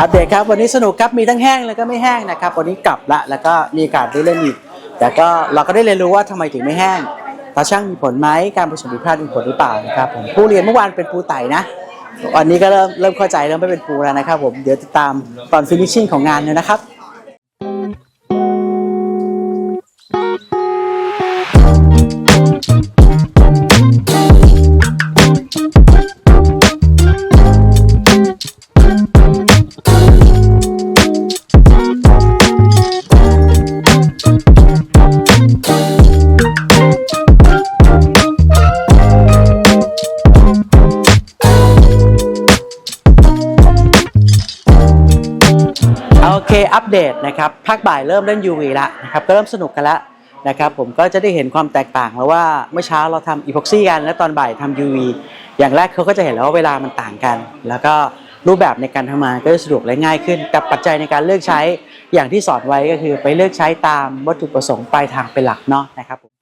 อัพเดตครับวันนี้สนุกครับมีทั้งแห้งแล้วก็ไม่แห้งนะครับวันนี้กลับละแล้วก็มีโอกาสได้เล่นอีก แต่ก็เราก็ได้เรียนรู้ว่าทำไมถึงไม่แห้งตาช่างมีผลไหมการผสมผิดพลาดมีผลหรือเปล่านะครับผมผู้เรียนเมื่อวานเป็นปูไต่นะวันนี้ก็เริ่มเริ่มเข้าใจเริ่มไม่เป็นปูแล้วนะครับผมเดี๋ยวติดตามตอนฟินิชชิ่งของงานเลยนะครับ อเคอัปเดตนะครับภาคบ่ายเริ่มเล่น UV ละนะครับก็เริ่มสนุกกันละนะครับผมก็จะได้เห็นความแตกต่างแล้วว่าเมื่อเช้าเราทำอีพ็อกซี่กัน แล้วตอนบ่ายทำ UV อย่างแรกเขาก็จะเห็นแล้วว่าเวลามันต่างกัน แล้วก็รูปแบบในการทำงานก็จะสะดวกและง่ายขึ้น กับปัจจัยในการเลือกใช้อย่างที่สอนไว้ก็คือไปเลือกใช้ตามวัตถุประสงค์ปลายทางเป็นหลักเนาะนะครับผม